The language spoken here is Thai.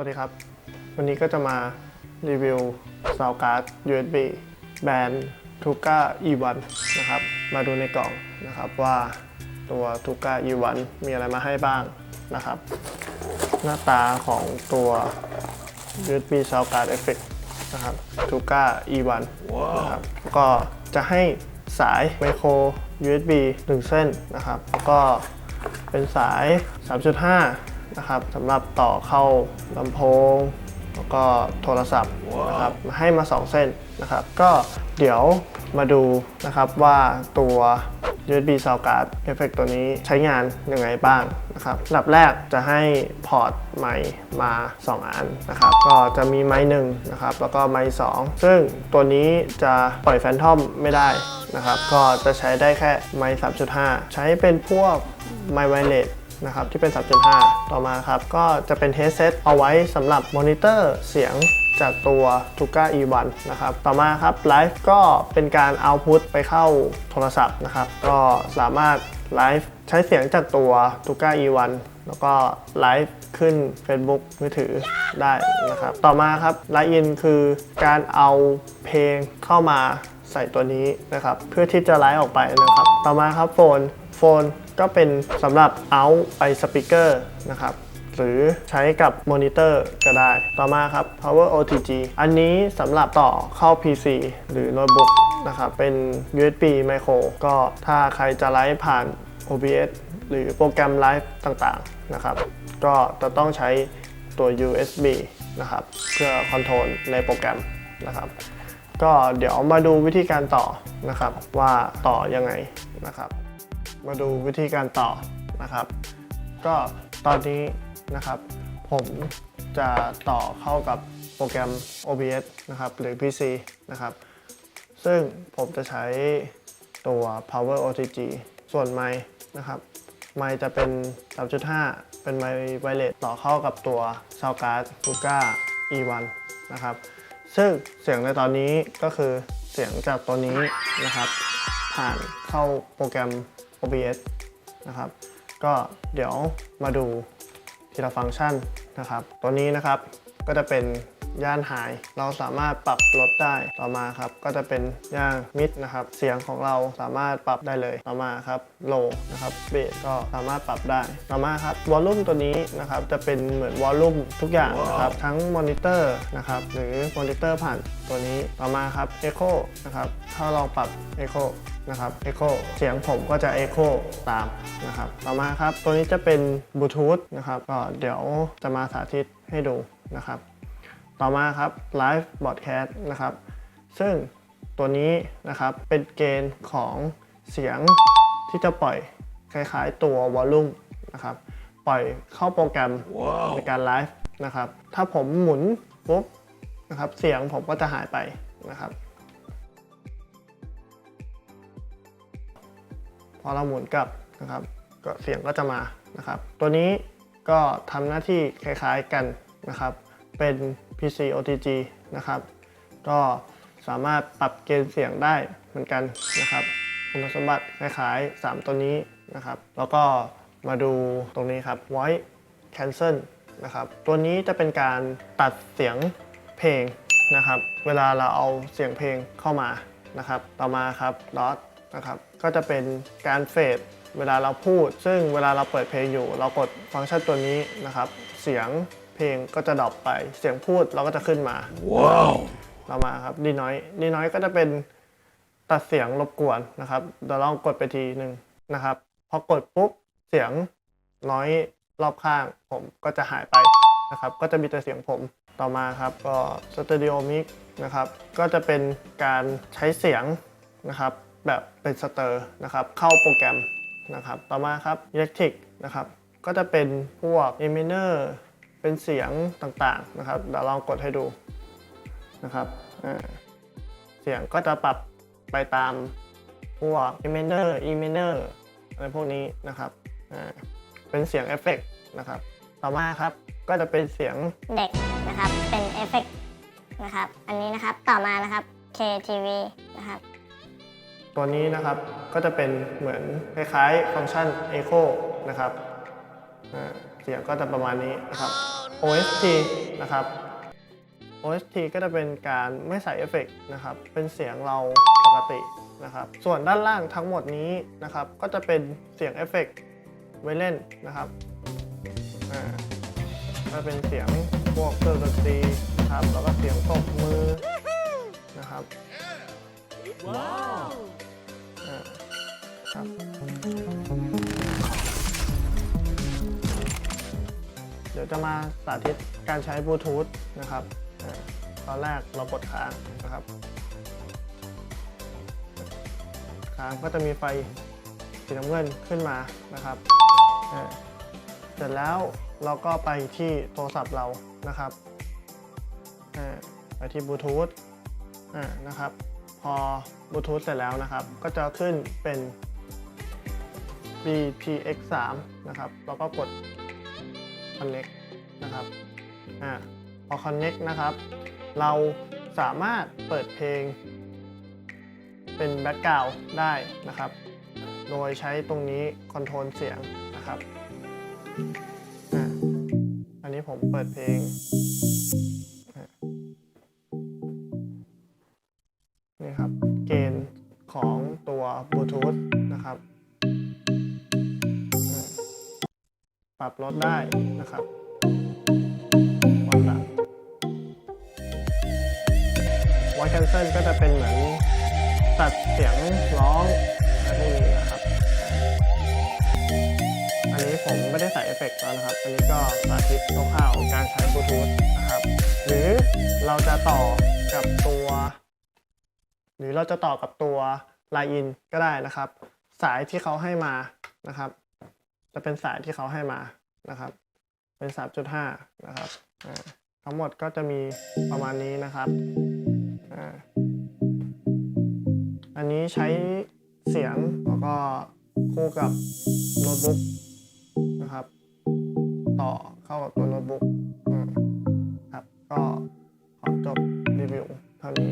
วัสดีครับ วันนี้ก็จะมารีวิว Sound Card USB แบรนด์ Tuka E1 นะครับ มาดูในกล่องนะครับว่าตัว Tuka E1 มีอะไรมาให้บ้างนะครับ หน้าตาของตัว USB Sound Card Effect นะครับ Tuka E1 นะครับก็จะให้สายไมโคร USB 1 เส้นนะครับ แล้วก็เป็นสาย 3.5 นะครับสำหรับต่อเข้าลำโพง แล้วก็โทรศัพท์นะครับให้มา 2 เส้นนะครับ ก็เดี๋ยวมาดูนะครับว่าตัว USB Sound Card Effect ตัวนี้ใช้งานยังไงบ้างนะครับลำดับแรกจะให้พอร์ตไมค์มา 2 อันนะครับ ก็จะมีไมค์หนึ่งนะครับ แล้วก็ไมค์สองซึ่งตัวนี้จะปล่อยแฟนทอมไม่ได้นะครับ ก็จะใช้ได้แค่ไมค์3.5ใช้เป็นพวกไมค์ไวเลส นะครับที่เป็น 3.5 ต่อมาครับก็จะเป็นเทสเซตเอาไว้สำหรับมอนิเตอร์เสียงจากตัว Tuka E1 นะครับ ต่อมาครับไลฟ์ก็เป็นการเอาพุตไปเข้าโทรศัพท์นะครับ ก็สามารถไลฟ์ใช้เสียงจากตัว Tuka E1 แล้วก็ไลฟ์ขึ้น Facebook มือถือได้นะครับ ต่อมาครับไลฟ์อินคือการเอาเพลงเข้ามา ใส่ตัวนี้นะครับ เพื่อที่จะไลฟ์ออกไปนะครับ ต่อมาครับโฟน โฟนก็เป็นสำหรับเอาไปสปีกเกอร์นะครับหรือใช้กับมอนิเตอร์ก็ได้ ต่อมาครับ power OTG อันนี้สำหรับต่อเข้า PC หรือโน้ตบุ๊กนะครับเป็น USB micro ก็ถ้าใครจะไลฟ์ผ่าน OBS หรือโปรแกรมไลฟ์ต่างๆนะครับ ก็จะต้องใช้ตัว USB นะครับ เพื่อคอนโทรลในโปรแกรมนะครับ ก็เดี๋ยวมาดูวิธีการต่อนะครับ ว่าต่อยังไงนะครับ มาดูวิธีการต่อนะครับ ก็ตอนนี้นะครับผมจะต่อเข้ากับโปรแกรม OBS นะครับหรือ PC นะครับ ซึ่งผมจะใช้ตัว Power OTG ส่วนไมค์นะครับไมค์จะเป็น 3.5 เป็นไมค์ไวเลสต่อเข้ากับตัว Sound Card Tuka E1 นะครับ ซึ่งเสียงในตอนนี้ก็คือเสียงจากตัวนี้นะครับ ผ่านเข้าโปรแกรม OBS นะครับ ก็เดี๋ยวมาดูทีละฟังก์ชันนะครับ ตัวนี้นะครับก็จะเป็น ย่านไฮเราสามารถปรับลดได้ต่อมาครับ ก็จะเป็นย่านมิดนะครับ เสียงของเราสามารถปรับได้เลยต่อมาครับโลนะครับเบสก็สามารถปรับได้ต่อมาครับวอลลุ่มตัวนี้นะครับจะเป็นเหมือนวอลลุ่มทุกอย่างนะครับทั้งมอนิเตอร์นะครับหรือมอนิเตอร์ผ่านตัวนี้ต่อมาครับ Echo นะครับถ้าลองปรับ Echo นะครับ Echo เสียงผมก็จะ Echo ตามนะครับ ต่อมาครับ ตัวนี้จะเป็นบลูทูธนะครับ ก็เดี๋ยวจะมาสาธิตให้ดูนะครับ ต่อมาครับ Live Broadcast นะครับ ซึ่งตัวนี้นะครับเป็นเกณฑ์ของเสียงที่จะปล่อยคล้าย ๆ ตัววอลลุ่มนะครับ ปล่อยเข้าโปรแกรมในการไลฟ์นะครับ ถ้าผมหมุนปุ๊บนะครับเสียงผมก็จะหายไปนะครับ พอเราหมุนกลับนะครับ ก็เสียงก็จะมานะครับ ตัวนี้ก็ทำหน้าที่คล้าย ๆกันนะครับ เป็น PC OTG นะครับ ก็สามารถปรับเกณฑ์เสียงได้เหมือนกันนะครับ คุณสมบัติคล้ายๆ 3 ตัวนี้นะครับ แล้วก็มาดูตรงนี้ครับ Voice Cancel นะครับ ตัวนี้จะเป็นการตัดเสียงเพลงนะครับ เวลาเราเอาเสียงเพลงเข้ามานะครับ ต่อมาครับ Dot นะครับ ก็จะเป็นการเฟดเวลาเราพูด ซึ่งเวลาเราเปิดเพลงอยู่ เรากดฟังก์ชันตัวนี้นะครับ เสียง เพลงก็จะดรอปไป เสียงพูดเราก็จะขึ้นมา ว้าว เรามาครับดีน้อยดีน้อยก็จะเป็นตัดเสียงรบกวนนะครับเดี๋ยวลองกดไปทีหนึ่งนะครับ พอกดปุ๊บเสียงน้อยรอบข้างผมก็จะหายไปนะครับ ก็จะมีแต่เสียงผมต่อมาครับก็สตูดิโอมิกนะครับ ก็จะเป็นการใช้เสียงนะครับ แบบเป็นสเตอร์นะครับ เข้าโปรแกรมนะครับ ต่อมาครับอิเล็กทริกนะครับ ก็จะเป็นพวกเอมิเนอร์ เป็นเสียงต่างๆนะครับเดี๋ยวลองกดให้ดูนะครับเสียงก็จะปรับไปตามพวก e m i n e r e m i n e r อะไรพวกนี้นะครับเป็นเสียงเอฟเฟกต์นะครับ ต่อมาครับก็จะเป็นเสียงเด็กนะครับ เป็นเอฟเฟกต์นะครับ อันนี้นะครับต่อมานะครับ KTV นะครับ ตัวนี้นะครับก็จะเป็นเหมือนคล้ายๆฟังก์ชัน Echo นะครับเสียงก็จะประมาณนี้นะครับ OST นะครับ OST ก็จะเป็นการไม่ใส่เอฟเฟกต์นะครับ เป็นเสียงเราปกตินะครับ ส่วนด้านล่างทั้งหมดนี้นะครับ ก็จะเป็นเสียงเอฟเฟกต์ไว้เล่นนะครับ อ่าก็เป็นเสียงพวกเครื่องดนตรีนะครับ แล้วก็เสียงตบมือนะครับ ว้าวครับ ดี๋ยวจะมาสาธิตการใช้บลูทูธนะครับ ตอนแรกเรากดค้างนะครับ ค้างก็จะมีไฟสีน้ำเงินขึ้นมานะครับ เสร็จแล้วเราก็ไปที่โทรศัพท์เรานะครับ ไปที่บลูทูธนะครับ พอบลูทูธเสร็จแล้วนะครับ ก็จะขึ้นเป็น BPX3 นะครับแล้วก็กด connect นะครับอ่าพอ connect นะครับ เราสามารถเปิดเพลง เป็นแบ็กกราวด์ได้นะครับ โดยใช้ตรงนี้คอนโทรลเสียงนะครับอ,อันนี้ผมเปิดเพลง ลดได้นะครับความดังไวท์แคนเซิลก็จะเป็นเหมือนตัดเสียงร้องอะไรพวกนี้นะครับ อันนี้ผมไม่ได้ใส่เอฟเฟกต์แล้วนะครับ อันนี้ก็สาธิตคร่าวๆการใช้บลูทูธนะครับ หรือเราจะต่อกับตัว หรือเราจะต่อกับตัว Line in ก็ได้นะครับ สายที่เขาให้มานะครับ จะเป็นสายที่เขาให้มา นะครับ เป็น 3.5 นะครับทั้งหมดก็จะมีประมาณนี้นะครับอันนี้ใช้เสียงแล้วก็คู่กับโน้ตบุ๊กนะครับ ต่อเข้ากับตัวโน้ตบุ๊กครับก็ขอจบรีวิวเท่านี้